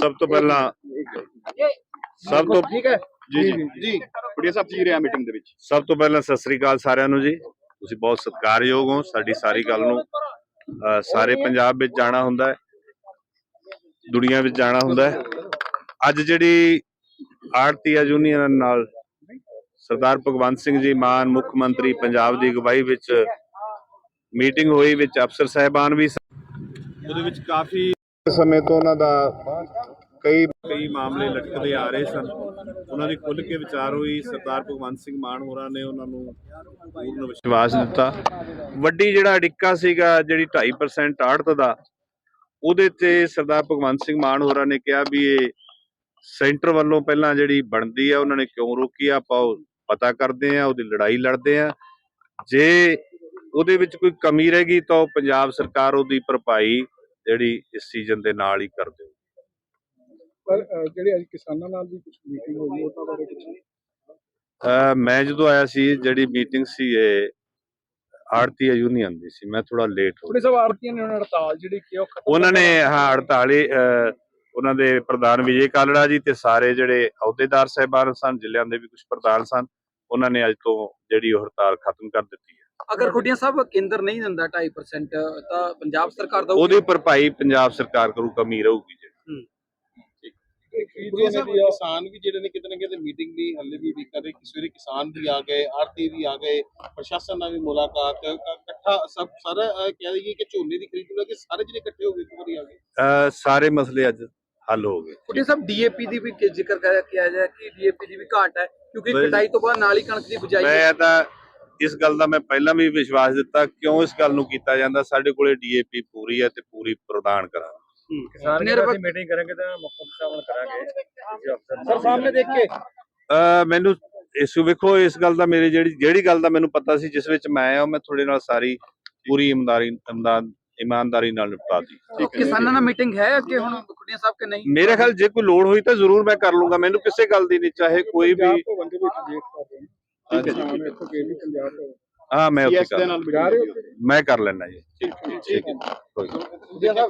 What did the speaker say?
ਸਭ ਤੋਂ ਪਹਿਲਾਂ ਸਭ ਤੋਂ ਠੀਕ ਹੈ। ਜੀ ਜੀ। ਬੜੀਆ ਸਾਹਿਬ ਜੀ ਰਿਹਾ ਮੀਟਿੰਗ ਦੇ ਵਿੱਚ। ਸਭ ਤੋਂ ਪਹਿਲਾਂ ਸਤਿ ਸ੍ਰੀ ਅਕਾਲ ਸਾਰਿਆਂ ਨੂੰ ਜੀ। ਤੁਸੀਂ ਬਹੁਤ ਸਤਿਕਾਰਯੋਗ ਹੋ ਸਾਡੀ ਸਾਰੀ ਗੱਲ ਨੂੰ ਸਾਰੇ ਪੰਜਾਬ ਵਿੱਚ ਜਾਣਾ ਹੁੰਦਾ ਹੈ ਦੁਨੀਆ ਵਿੱਚ ਜਾਣਾ ਹੁੰਦਾ ਹੈ। ਅੱਜ ਜਿਹੜੀ ਆੜਤੀਆ ਯੂਨੀਅਨ ਨਾਲ ਸਰਦਾਰ ਭਗਵੰਤ ਸਿੰਘ ਜੀ ਮਾਨ ਮੁੱਖ ਮੰਤਰੀ ਪੰਜਾਬ ਦੀ ਅਗਵਾਈ ਵਿੱਚ ਮੀਟਿੰਗ ਹੋਈ ਵਿੱਚ ਅਫਸਰ ਸਾਹਿਬਾਨ ਵੀ ਸਨ। ਉਹਦੇ ਵਿੱਚ ਕਾਫੀ ਸਮੇਂ ਤੋਂ ਉਹਨਾਂ ਦਾ ਕਈ ਕਈ ਮਾਮਲੇ ਲਟਕਦੇ ਆ ਰਹੇ ਸਨ। ਉਹਨਾਂ ਦੀ ਖੁੱਲ੍ਹ ਕੇ ਵਿਚਾਰ ਹੋਈ ਸਰਦਾਰ ਭਗਵੰਤ ਸਿੰਘ ਮਾਨ ਹੋਰਾਂ ਨੇ ਉਹਨਾਂ ਨੂੰ ਪੂਰਨ ਵਿਸ਼ਵਾਸ ਦਿੱਤਾ। ਵੱਡੀ ਜਿਹੜਾ ਅੜਿੱਕਾ ਸੀਗਾ ਜਿਹੜੀ 2.5% ਆੜਤ ਦਾ ਉਹਦੇ ਤੇ ਸਰਦਾਰ ਭਗਵੰਤ ਸਿੰਘ ਮਾਨ ਹੋਰਾਂ ਨੇ ਕਿਹਾ ਵੀ ਇਹ ਸੈਂਟਰ ਵੱਲੋਂ ਪਹਿਲਾਂ ਜਿਹੜੀ ਬਣਦੀ ਆ ਉਹਨਾਂ ਨੇ ਕਿਉਂ ਰੋਕੀ ਆ? ਆਪਾਂ ਉਹ ਪਤਾ ਕਰਦੇ ਆ ਉਹਦੀ ਲੜਾਈ ਲੜਦੇ ਆ। ਜੇ ਉਹਦੇ ਵਿੱਚ ਕੋਈ ਕਮੀ ਰਹਿ ਗਈ ਤਾਂ ਉਹ ਪੰਜਾਬ ਸਰਕਾਰ ਉਹਦੀ ਭਰਪਾਈ ਜਿਹੜੀ ਇਸ ਸੀਜ਼ਨ ਦੇ ਨਾਲ ਹੀ ਕਰ ਦੇਵੇ ਪਰ ਜਿਹੜੇ ਅੱਜ ਕਿਸਾਨਾਂ ਨਾਲ ਵੀ ਕੁਝ ਮੀਟਿੰਗ ਹੋਈ ਉਹਨਾਂ ਬਾਰੇ ਕੁਝ ਮੈਂ ਜਦੋਂ ਆਇਆ ਸੀ ਜਿਹੜੀ ਮੀਟਿੰਗ ਸੀ ਇਹ ਆੜਤੀ ਯੂਨੀਅਨ ਦੀ ਸੀ ਮੈਂ ਥੋੜਾ ਲੇਟ ਹੋ ਗਿਆ ਸਭ ਆਰਤੀਆਂ ਨੇ ਉਹਨਾਂ ਹੜਤਾਲ ਜਿਹੜੀ ਕਿ ਉਹ ਉਹਨਾਂ ਨੇ ਹਾਂ ਹੜਤਾਲੀ ਉਹਨਾਂ ਦੇ ਪ੍ਰਧਾਨ ਵਿਜੇ ਕਾਲੜਾ ਜੀ ਤੇ ਸਾਰੇ ਜਿਹੜੇ ਅਹੁਦੇਦਾਰ ਸਹਿਬਾਨ ਸਨ ਜ਼ਿਲ੍ਹਿਆਂ ਦੇ ਵੀ ਕੁਝ ਪ੍ਰਧਾਨ ਸਨ ਉਹਨਾਂ ਨੇ ਅੱਜ ਤੋਂ ਜਿਹੜੀ ਉਹ ਹੜਤਾਲ ਖਤਮ ਕਰ ਦਿੱਤੀ ਹੈ। ਅਗਰ ਖੁੱਡੀਆਂ ਸਾਹਿਬ ਕੇਂਦਰ ਨਹੀਂ ਦਿੰਦਾ 2.5% ਤਾਂ ਪੰਜਾਬ ਸਰਕਾਰ ਦਾ ਉਹਦੀ ਭਰਪਾਈ ਪੰਜਾਬ ਸਰਕਾਰ ਕਰੂ ਕਮੀ ਰਹੂਗੀ ਜਿਹੜੀ। ਬੁੜੀਆ ਸਾਹਿਬ ਕਿਸਾਨ ਵੀ ਜਿਹੜੇ ਨੇ ਕਿਤੇ ਨਾ ਕਿਤੇ ਮੀਟਿੰਗ ਦੀ ਹੱਲੇ ਵੀ ਉਡੀਕ ਕਰ ਰਹੇ ਕਿਸੇ ਵੇਲੇ ਕਿਸਾਨ ਵੀ ਆ ਗਏ ਆਰਤੀ ਵੀ ਆ ਗਏ ਪ੍ਰਸ਼ਾਸਨ ਨਾਲ ਵੀ ਮੁਲਾਕਾਤ ਇਕੱਠਾ ਸਭ ਸਾਰਾ ਕਹਿ ਦਈਏ ਕਿ ਝੋਨੇ ਦੀ ਖਰੀਦ ਨੂੰ ਕੇ ਸਾਰੇ ਜਿਹੜੇ ਇਕੱਠੇ ਹੋ ਗਏ ਇੱਕ ਵਾਰੀ ਆ ਗਏ। ਸਾਰੇ ਮਸਲੇ ਅੱਜ ਹੱਲ ਹੋ ਗਏ। ਖੁੱਡੀਆਂ ਸਾਹਿਬ ਡੀਏਪੀ ਦੀ ਵੀ ਕਿ- ਜ਼ਿਕਰ ਕਰ ਕਿਹਾ ਜਾਏ ਕਿ ਡੀਏਪੀ ਦੀ ਵੀ ਘਾਟ ਹੈ ਕਿਉਂਕਿ ਕਟਾਈ ਤੋਂ ਬਾਅਦ ਨਾਲ ਹੀ ਕਣਕ ਦੀ ਬਿਜਾਈ ਹੈ। ਮੈਂ ਤਾਂ ਇਸ ਗੱਲ ਦਾ ਮੈਂ ਪਹਿਲਾਂ ਵੀ ਵਿਸ਼ਵਾਸ ਦਿੱਤਾ ਕਿਉਂ ਇਸ ਗੱਲ ਨੂੰ ਕੀਤਾ ਜਾਂਦਾ? ਸਾਡੇ ਕੋਲੇ ਡੀਏਪੀ ਪੂਰੀ ਹੈ ਤੇ ਪੂਰੀ ਪ੍ਰਦਾਨ ਕਰਾਂਗੇ। ਕਿਸਾਨ ਨਿਰਭਰ- ਦੀ ਮੀਟਿੰਗ ਕਰਾਂਗੇ ਤਾਂ ਮੁੱਖ ਸ਼ਾਮਲ ਕਰਾਂਗੇ। ਸਰ ਸਾਹਮਣੇ ਦੇਖ ਕੇ। ਅਹ ਮੈਨੂੰ ਇਸ ਵੇਖੋ ਇਸ ਗੱਲ ਦਾ ਮੇਰੇ ਜਿਹੜੀ ਜਿਹੜੀ ਗੱਲ ਦਾ ਮੈਨੂੰ ਪਤਾ ਸੀ ਜਿਸ ਵਿੱਚ ਮੈਂ ਆਇਆ ਮੈਂ ਤੁਹਾਡੇ ਨਾਲ ਸਾਰੀ ਪੂਰੀ ਇਮਾਨਦਾਰੀ ਇਮਦਾਦ ਇਮਾਨਦਾਰੀ ਨਾਲ ਨਿਪਟਾ ਦੀ ਕਿਸਾਨਾਂ ਨਾਲ ਮੀਟਿੰਗ ਹੈ ਅੱਗੇ ਹੁਣ ਖੁੱਡੀਆਂ ਸਾਹਿਬ ਕਿ ਨਹੀਂ? ਮੇਰੇ ਖਿਆਲ ਜੇ ਕੋਈ ਲੋੜ ਹੋਈ ਤਾਂ ਜ਼ਰੂਰ ਮੈਂ ਕਰ ਲੂੰਗਾ ਮੈਨੂੰ ਕਿਸੇ ਗੱਲ ਦੀ ਨਹੀਂ ਚਾਹੇ ਕੋਈ ਵੀ ਹਾਂ ਹੈ ਕਿਸਾਨ ਇੱਥੋਂ ਗਏ ਵੀ ਪੰਜਾਬ ਤੋਂ। ਹਾਂ ਮੈਂ ਉੱਥੇ ਕਰ ਜਾ ਰਹੇ ਹੋ ਮੈਂ ਕਰ ਲੈਣਾ ਜੀ। ਠੀਕ ਠੀਕ ਕੋਈ ਹੈ